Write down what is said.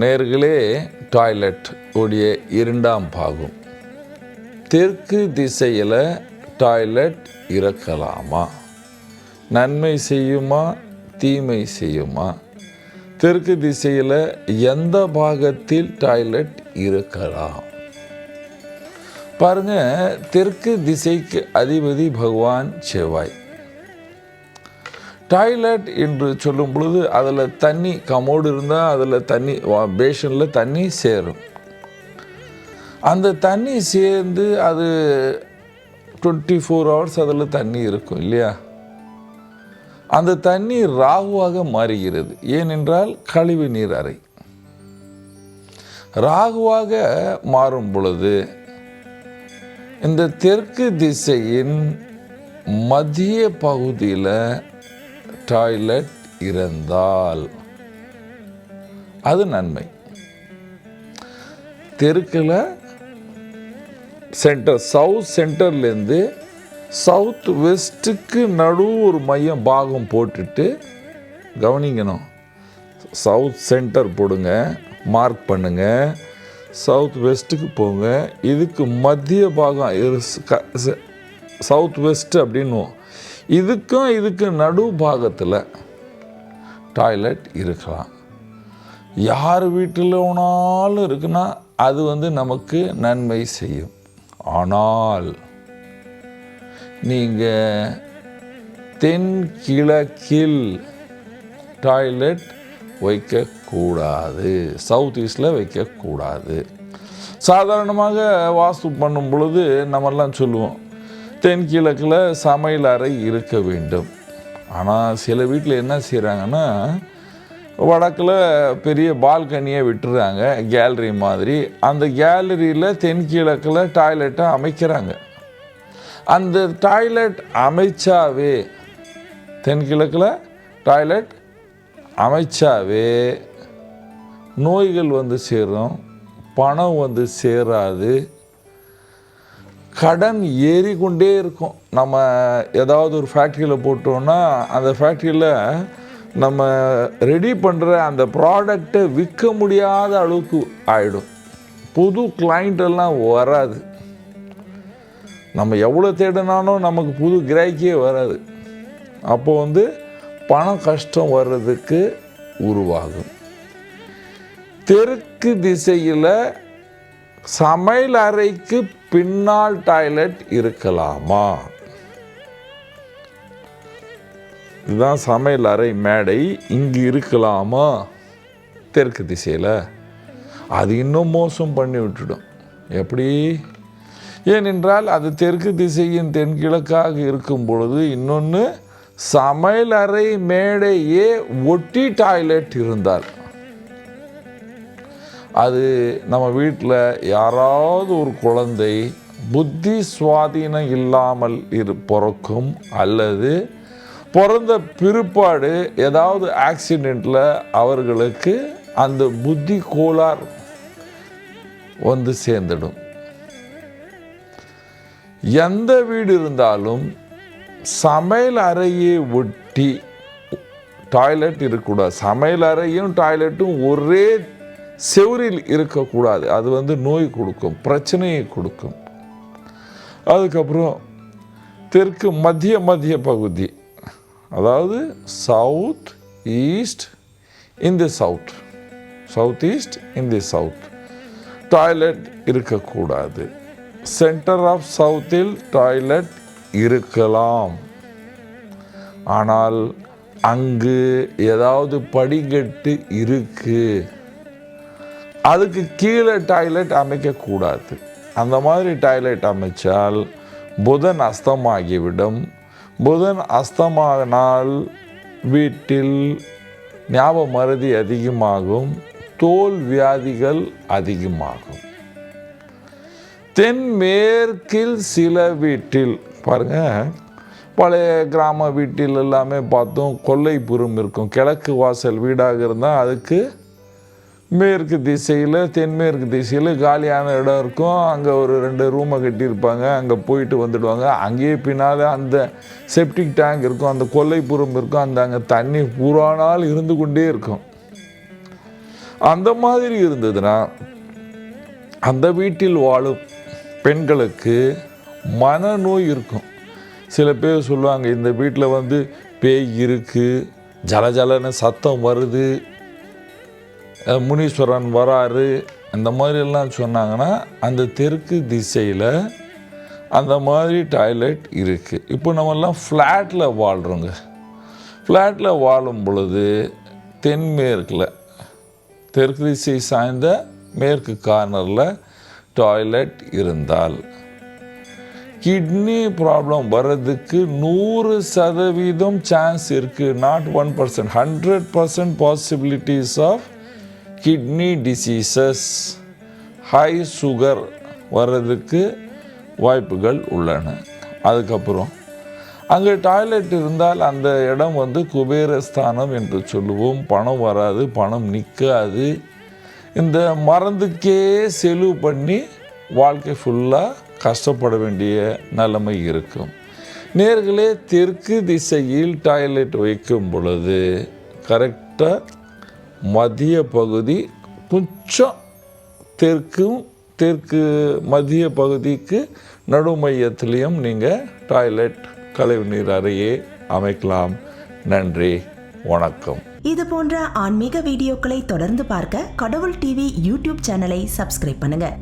நேர்களே டாய்லெட் உடைய இரண்டாம் பாகம். தெற்கு திசையில் டாய்லெட் இருக்கலாமா நன்மை செய்யுமா தீமை செய்யுமா? தெற்கு திசையில் எந்த பாகத்தில் டாய்லெட் இருக்கலாம் பாருங்க தெற்கு திசைக்கு அதிபதி பகவான் செவ்வாய். டாய்லெட் என்று சொல்லும் பொழுது அதில் தண்ணி கமோடு இருந்தால் அதில் தண்ணி பேஷனில் தண்ணி சேரும். அந்த தண்ணி சேர்ந்து அது டுவெண்ட்டி ஃபோர் ஹவர்ஸ் அதில் தண்ணி இருக்கும் இல்லையா? அந்த தண்ணி ராகுவாக மாறுகிறது. ஏனென்றால் கழிவு நீர் அறை. ராகுவாக மாறும் பொழுது இந்த தெற்கு திசையின் மத்திய பகுதியில் டாய்லெட் இருந்தால் அது நன்மை. தெருக்கில் சென்டர் சவுத் சென்டர்லேருந்து சவுத் வெஸ்ட்டுக்கு நடு ஒரு மையம் பாகம் போட்டுட்டு கவனிக்கணும். சவுத் சென்டர் போடுங்க மார்க் பண்ணுங்க. சவுத் வெஸ்ட்டுக்கு போங்க. இதுக்கு மத்திய பாகம் சவுத் வெஸ்ட் அப்படின்னுவோம். இதுக்கும் இதுக்கு நடு பாகத்தில் டாய்லெட் இருக்கலாம். யார் வீட்டில் ஒன்றாலும் இருக்குன்னா அது வந்து நமக்கு நன்மை செய்யும். ஆனால் நீங்கள் தென்கிழக்கில் டாய்லெட் வைக்கக்கூடாது. சவுத் ஈஸ்டில் வைக்கக்கூடாது. சாதாரணமாக வாஸ்து பண்ணும் பொழுது நம்மெல்லாம் சொல்லுவோம் தென்கிழக்கில் சமையல் அறை இருக்க வேண்டும். ஆனால் சில வீட்டில் என்ன செய்கிறாங்கன்னா வடக்கில் பெரிய பால்கனியை விட்டுறாங்க கேலரி மாதிரி. அந்த கேலரியில் தென்கிழக்கில் டாய்லெட்டை அமைக்கிறாங்க. அந்த டாய்லெட் அமைச்சாவே தென்கிழக்கில் டாய்லெட் அமைச்சாவே நோய்கள் வந்து சேரும் பணம் வந்து சேராது. கடன் ஏறிக்கொண்டே இருக்கும். நம்ம ஏதாவது ஒரு ஃபேக்ட்ரியில் போட்டோன்னா அந்த ஃபேக்ட்ரியில் நம்ம ரெடி பண்ணுற அந்த ப்ராடக்டை விற்க முடியாத அளவுக்கு ஆகிடும் புது client எல்லாம் வராது. நம்ம எவ்வளோ தேடினாலும் நமக்கு புது கிராக்கியே வராது. அப்போ வந்து பணம் கஷ்டம் வர்றதுக்கு உருவாகும். தெற்கு திசையில் சமையல் அறைக்கு பின்னால் டாய்லெட் இருக்கலாமா? இதுதான் சமையல் அறை மேடை. இங்கு இருக்கலாமா? தெற்கு திசையில். அது இன்னும் மோசம் பண்ணி விட்டுடும். எப்படி? ஏனென்றால் அது தெற்கு திசையின் தென்கிழக்காக இருக்கும் பொழுது இன்னொன்று சமையல் அறை மேடையே ஒட்டி டாய்லெட் இருந்தால். அது நம்ம வீட்டில் யாராவது ஒரு குழந்தை புத்தி சுவாதீனம் இல்லாமல் இரு பிறக்கும் அல்லது பிறந்த பிற்பாடு ஏதாவது ஆக்சிடெண்ட்டில் அவர்களுக்கு அந்த புத்தி கோளார் வந்து சேர்ந்துடும். எந்த வீடு இருந்தாலும் சமையல் அறையை ஒட்டி டாய்லெட் இருக்கக்கூடாது. சமையல் அறையும் டாய்லெட்டும் ஒரே செவரில் இருக்கக்கூடாது. அது வந்து நோய் கொடுக்கும் பிரச்சனையை கொடுக்கும். அதுக்கப்புறம் தெற்கு மத்திய மத்திய பகுதி. அதாவது south east in the south south east in the south toilet இருக்கக்கூடாது. சென்டர் ஆஃப் சவுத்தில் டாய்லெட் இருக்கலாம். ஆனால் அங்கு ஏதாவது படிக்கட்டு இருக்குது அதுக்கு கீழே டாய்லெட் அமைக்கக்கூடாது. அந்த மாதிரி டாய்லெட் அமைச்சால் புதன் அஸ்தமாகிவிடும். புதன் அஸ்தமானால் வீட்டில் ஞாபக மருதி அதிகமாகும் தோல் வியாதிகள் அதிகமாகும். தென்மேற்கில் சில வீட்டில் பாருங்கள் பழைய கிராம வீட்டில் எல்லாமே பார்த்தோம் கொல்லைப்புறம் இருக்கும் கிழக்கு வாசல் வீடாக இருந்தால் அதுக்கு மேற்கு திசையில் தென்மேற்கு திசையில் காலியான இடம் இருக்கும். அங்கே ஒரு ரெண்டு ரூமை கட்டியிருப்பாங்க. அங்கே போயிட்டு வந்துடுவாங்க. அங்கேயே பின்னால் அந்த செப்டிக் டேங்க் இருக்கும். அந்த கொல்லைப்புறம் இருக்கும். அந்த அங்கே தண்ணி பூரா நாள் இருந்து கொண்டே இருக்கும். அந்த மாதிரி இருந்ததுன்னா அந்த வீட்டில் வாழும் பெண்களுக்கு மனநோய் இருக்கும். சில பேர் சொல்லுவாங்க இந்த வீட்டில் வந்து பேய் இருக்குது ஜலஜலன்னு சத்தம் வருது முனீஸ்வரன் வராரு இந்த மாதிரிலாம் சொன்னாங்கன்னா அந்த தெற்கு திசையில் அந்த மாதிரி டாய்லெட் இருக்குது இப்போ நம்மெல்லாம் ஃப்ளாட்டில் வாழ்கிறோங்க ஃப்ளாட்டில் வாழும் பொழுது தென்மேற்கில் தெற்கு திசை சாய்ந்த மேற்கு கார்னரில் டாய்லெட் இருந்தால் கிட்னி ப்ராப்ளம் வர்றதுக்கு நூறு சதவீதம் சான்ஸ் இருக்குது not one percent hundred percent possibilities of kidney diseases high sugar வர்றதுக்கு வாய்ப்புகள் உள்ளன. அதுக்கப்புறம் அங்கே டாய்லெட் இருந்தால் அந்த இடம் வந்து குபேரஸ்தானம் என்று சொல்லுவோம். பணம் வராது பணம் நிற்காது இந்த மருந்துக்கே செலவு பண்ணி வாழ்க்கை ஃபுல்லாக கஷ்டப்பட வேண்டிய நிலைமை இருக்கும். நேர்களே தெற்கு திசையில் டாய்லெட் வைக்கும் பொழுது கரெக்டாக மத்திய பகுதி கொஞ்சம் தெற்கும் தெற்கு மத்திய பகுதிக்கு நடு மையத்திலையும் நீங்கள் டாய்லெட் கழிவுநீர் அறையே அமைக்கலாம். நன்றி வணக்கம். இது போன்ற ஆன்மீக வீடியோக்களை தொடர்ந்து பார்க்க கடவுள் டிவி யூடியூப் சேனலை சப்ஸ்கிரைப் பண்ணுங்கள்